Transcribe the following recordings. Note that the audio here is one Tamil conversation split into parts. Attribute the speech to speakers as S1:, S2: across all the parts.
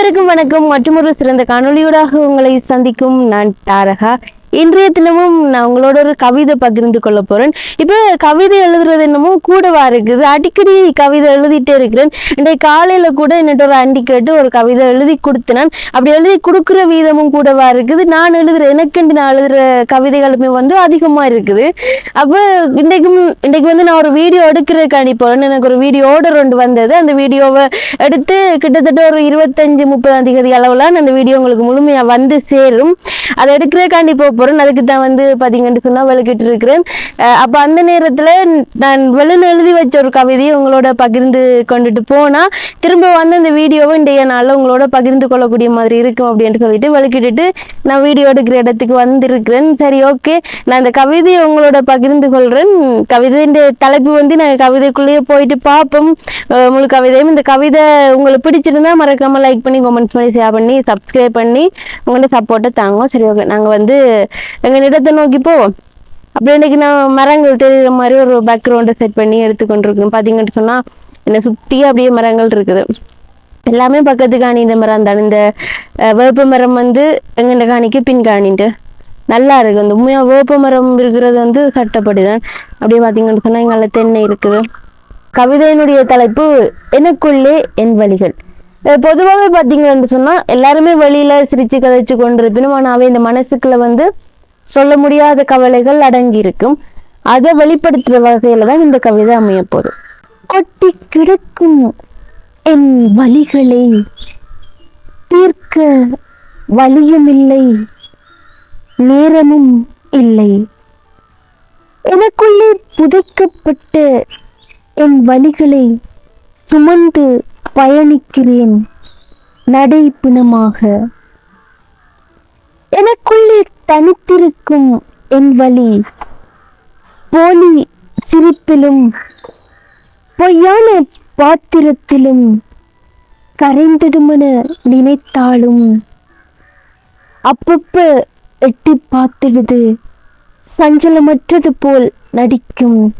S1: அனைவருக்கும் வணக்கம். மற்றொரு சிறந்த காணொளியூடாக உங்களை சந்திக்கும் நான் தாரகா. இன்றைய தினமும் நான் உங்களோட ஒரு கவிதை பகிர்ந்து கொள்ள போறேன். இப்போ கவிதை எழுதுறது என்னமோ கூடவா இருக்குது? அடிக்கடி கவிதை எழுதிட்டே இருக்கிறேன். இன்றைக்கு காலையில கூட என்னட்ட ஒரு ஆண்டி கேட்டு ஒரு கவிதை எழுதி கொடுத்தினான். அப்படி எழுதி கொடுக்குற வீதமும் கூடவா இருக்குது? நான் எழுதுற எனக்குண்டு நான் எழுதுற கவிதைகளுமே வந்து அதிகமா இருக்குது. அப்போ இன்றைக்கும் இன்றைக்கு வந்து நான் ஒரு வீடியோ எடுக்கிறதுக்கு போறேன். எனக்கு ஒரு வீடியோ ஆர்டர் ஒன்று வந்தது. அந்த வீடியோவை எடுத்து கிட்டத்தட்ட ஒரு இருபத்தஞ்சு முப்பதாம் தேதி அளவில் அந்த வீடியோ உங்களுக்கு முழுமையாக வந்து சேரும். அதை எடுக்கிறதுக்காண்டி போக போகிறேன் அதுக்கு தான் வந்து பார்த்தீங்கன்னு சொன்னால் விளக்கிட்டு இருக்கிறேன் அப்போ அந்த நேரத்தில் நான் வெளியில் எழுதி வச்ச ஒரு கவிதையை உங்களோட பகிர்ந்து கொண்டுட்டு போனால் திரும்ப வந்து அந்த வீடியோவை இன்றைய நாளில் உங்களோட பகிர்ந்து கொள்ளக்கூடிய மாதிரி இருக்கும் அப்படின்ட்டு சொல்லிட்டு விளக்கிட்டு நான் வீடியோ எடுக்கிற இடத்துக்கு வந்திருக்கிறேன். சரி ஓகே. நான் இந்த கவிதையை உங்களோட பகிர்ந்து கொள்கிறேன் கவிதையின் தலைப்பு வந்து நான் கவிதைக்குள்ளேயே போயிட்டு பார்ப்போம். முழு கவிதையும். இந்த கவிதை உங்களுக்கு பிடிச்சிருந்தா மறக்காமல் லைக் பண்ணி கமெண்ட்ஸ் பண்ணி ஷேர் பண்ணி சப்ஸ்கிரைப் பண்ணி உங்கள்கிட்ட சப்போர்ட்டை தாங்க சரி ஓகே. நாங்கள் வந்து எங்கள் இடத்தை நோக்கி போவோம். அப்படி இன்றைக்கி நான் மரங்கள் தெரிகிற மாதிரி ஒரு பேக்ரவுண்டை செட் பண்ணி எடுத்துக்கொண்டிருக்கோம். பார்த்தீங்கன்னு சொன்னால் என்னை சுற்றி அப்படியே மரங்கள் இருக்குது. எல்லாமே பக்கத்து காணி இந்த மரம் தான். இந்த வேப்ப மரம் வந்து எங்கண்ட காணிக்கு பின் காணின்ட்டு நல்லா இருக்குது அந்த உண்மையாக வேப்ப மரம் இருக்கிறது வந்து சட்டப்படி தான் அப்படியே பார்த்தீங்கன்னு சொன்னால் எங்களால் தென்னை இருக்குது. கவிதையினுடைய தலைப்பு எனக்குள்ளே என் வழிகள். பொதுவாகவே பார்த்தீங்கன்னு சொன்னால் எல்லாருமே வெளியில் சிரித்து கதைச்சு கொண்டிருப்பினும் ஆனால் இந்த மனசுக்குள்ள வந்து சொல்ல முடியாத கவலைகள் அடங்கி இருக்கும். அதை வெளிப்படுத்துகிற வகையில் தான் இந்த கவிதை அமைய போகுது. கொட்டி கிடக்கும் என் வழிகளை தீர்க்க வழியும் இல்லை நேரமும் இல்லை. எனக்குள்ளே புதைக்கப்பட்ட என் வழிகளை சுமந்து பயணிக்கிறேன். நடைப்பிணமாக. எனக்குள்ளே தனித்திருக்கும் என் வழி. போலி சிரிப்பிலும் பொய்யான பாத்திரத்திலும் கரைந்திடுமென நினைத்தாலும் அப்பப்ப எட்டி பார்த்திடுது. சஞ்சலமற்றது போல் நடிக்கும்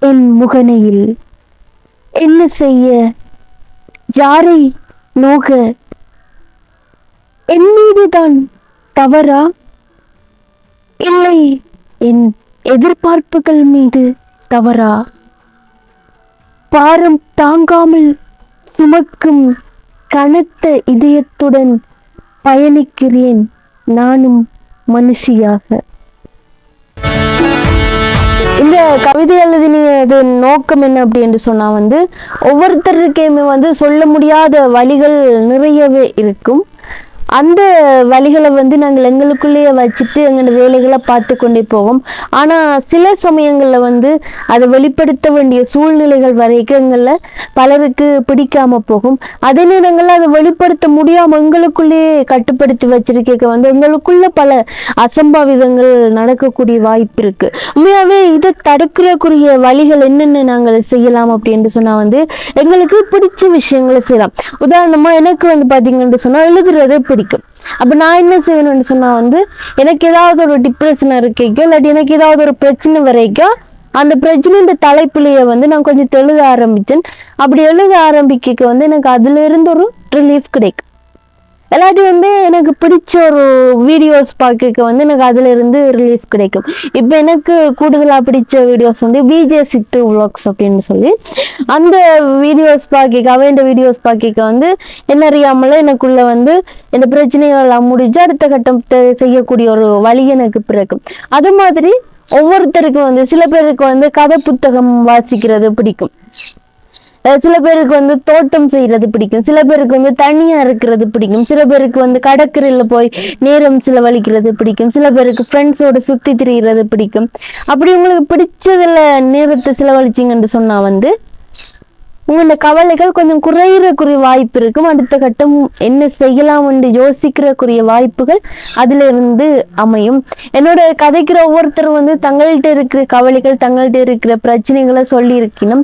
S1: என் முகனையில். என்ன செய்ய ஜாரை நோக. என் மீதுதான் தவறா? இல்லை என் எதிர்பார்ப்புகள் மீது தவறா? பாரம் தாங்காமல் சுமக்கும் கனத்த இதயத்துடன் பயணிக்கிறேன் நானும் மனுஷியாக. கவிதை எழுதினது நோக்கம் என்ன அப்படி என்று சொன்னா வந்து ஒவ்வொருத்தருக்கையுமே வந்து சொல்ல முடியாத வழிகள் நிறையவே இருக்கும். அந்த வழிகளை வந்து நாங்கள் எங்களுக்குள்ளேயே வச்சுட்டு எங்களோட வேலைகளை பார்த்து கொண்டே போவோம். ஆனால் சில சமயங்களில் வந்து அதை வெளிப்படுத்த வேண்டிய சூழ்நிலைகள் வரைக்கும் எங்களில் பலருக்கு பிடிக்காமல் போகும். அதே நேரங்களில் அதை வெளிப்படுத்த முடியாமல் எங்களுக்குள்ளேயே கட்டுப்படுத்தி வச்சிருக்க வந்து எங்களுக்குள்ள பல அசம்பாவிதங்கள் நடக்கக்கூடிய வாய்ப்பு இருக்குது உண்மையாகவே இதை தடுக்கிறக்குரிய வழிகள் என்னென்ன நாங்கள் செய்யலாம் அப்படின்னு சொன்னால் வந்து எங்களுக்கு பிடிச்ச விஷயங்களை செய்யலாம். உதாரணமாக எனக்கு வந்து பார்த்திங்கன்னு சொன்னால் எழுதுறது பிடிக்கும். அப்ப நான் என்ன செய்யணும்னு சொன்னா வந்து எனக்கு ஏதாவது ஒரு டிப்ரெஷன் இருக்கைக்கோ இல்லாட்டி எனக்கு ஏதாவது ஒரு பிரச்சனை வரைக்கும் அந்த பிரச்சனைன்ற தலைப்புலையே வந்து நான் கொஞ்சம் தெழுத ஆரம்பித்தேன். அப்படி எழுத ஆரம்பிக்க வந்து எனக்கு அதுல இருந்து ஒரு ரிலீஃப் கிடைக்கும். இல்லாட்டி வந்து எனக்கு பிடிச்ச ஒரு வீடியோஸ் பார்க்க வந்து எனக்கு அதிலிருந்து ரிலீஃப் கிடைக்கும். இப்போ எனக்கு கூடுதலாக பிடிச்ச வீடியோஸ் வந்து விஜே சித்து விளாக்ஸ் அப்படின்னு சொல்லி அந்த வீடியோஸ் பார்க்க அவன் வீடியோஸ் பார்க்க வந்து என்ன அறியாமல எனக்குள்ள வந்து இந்த பிரச்சனைகள் எல்லாம் முடிஞ்சு அடுத்த கட்டம் செய்யக்கூடிய ஒரு வழி எனக்கு பிறக்கும். அது மாதிரி ஒவ்வொருத்தருக்கும் வந்து சில பேருக்கு வந்து கதை புத்தகம் வாசிக்கிறது பிடிக்கும். சில பேருக்கு வந்து தோட்டம் செய்கிறது பிடிக்கும். சில பேருக்கு வந்து தனியாக இருக்கிறது பிடிக்கும். சில பேருக்கு வந்து கடற்கரையில் போய் நேரம் செலவழிக்கிறது பிடிக்கும். சில பேருக்கு ஃப்ரெண்ட்ஸோடு சுற்றி திரியிறது பிடிக்கும். அப்படி உங்களுக்கு பிடிச்சதில் நேரத்தை செலவழிச்சிங்கன்னு சொன்னால் வந்து உங்களோட கவலைகள் கொஞ்சம் குறையிறக்குரிய வாய்ப்பு இருக்கும். அடுத்த கட்டம் என்ன செய்யலாம் என்று யோசிக்கிறக்குரிய வாய்ப்புகள் அதிலிருந்து அமையும். என்னோட கதைக்கிற ஒவ்வொருத்தரும் வந்து தங்கள்கிட்ட இருக்கிற கவலைகள் தங்கள்கிட்ட இருக்கிற பிரச்சனைகளை சொல்லி இருக்கணும்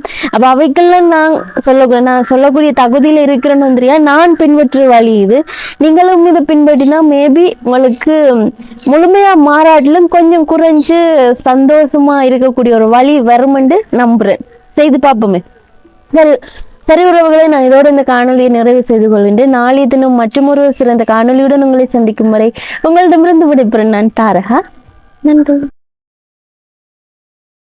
S1: அவைக்கெல்லாம் நான் சொல்ல நான் சொல்லக்கூடிய தகுதியில் இருக்கிறேன்னு வந்துறியா நான் பின்பற்ற வழி இது. நீங்களும் இதை பின்பற்றினா மேபி உங்களுக்கு முழுமையாக மாறாட்டிலும் கொஞ்சம் குறைஞ்சு சந்தோஷமாக இருக்கக்கூடிய ஒரு வழி வருமென்று நம்புகிறேன் செய்து பார்ப்போமே. சரி சரி உறவுகளை நான் இதோட இந்த காணொலியை நிறைவு செய்து கொள்கின்றேன். நாளைய தினம் மற்றொரு சிறந்த காணொலியுடன் உங்களை சந்திக்கும் வரை உங்களிடமிருந்து விடைபெறும் நான் தாரகா. நன்றி.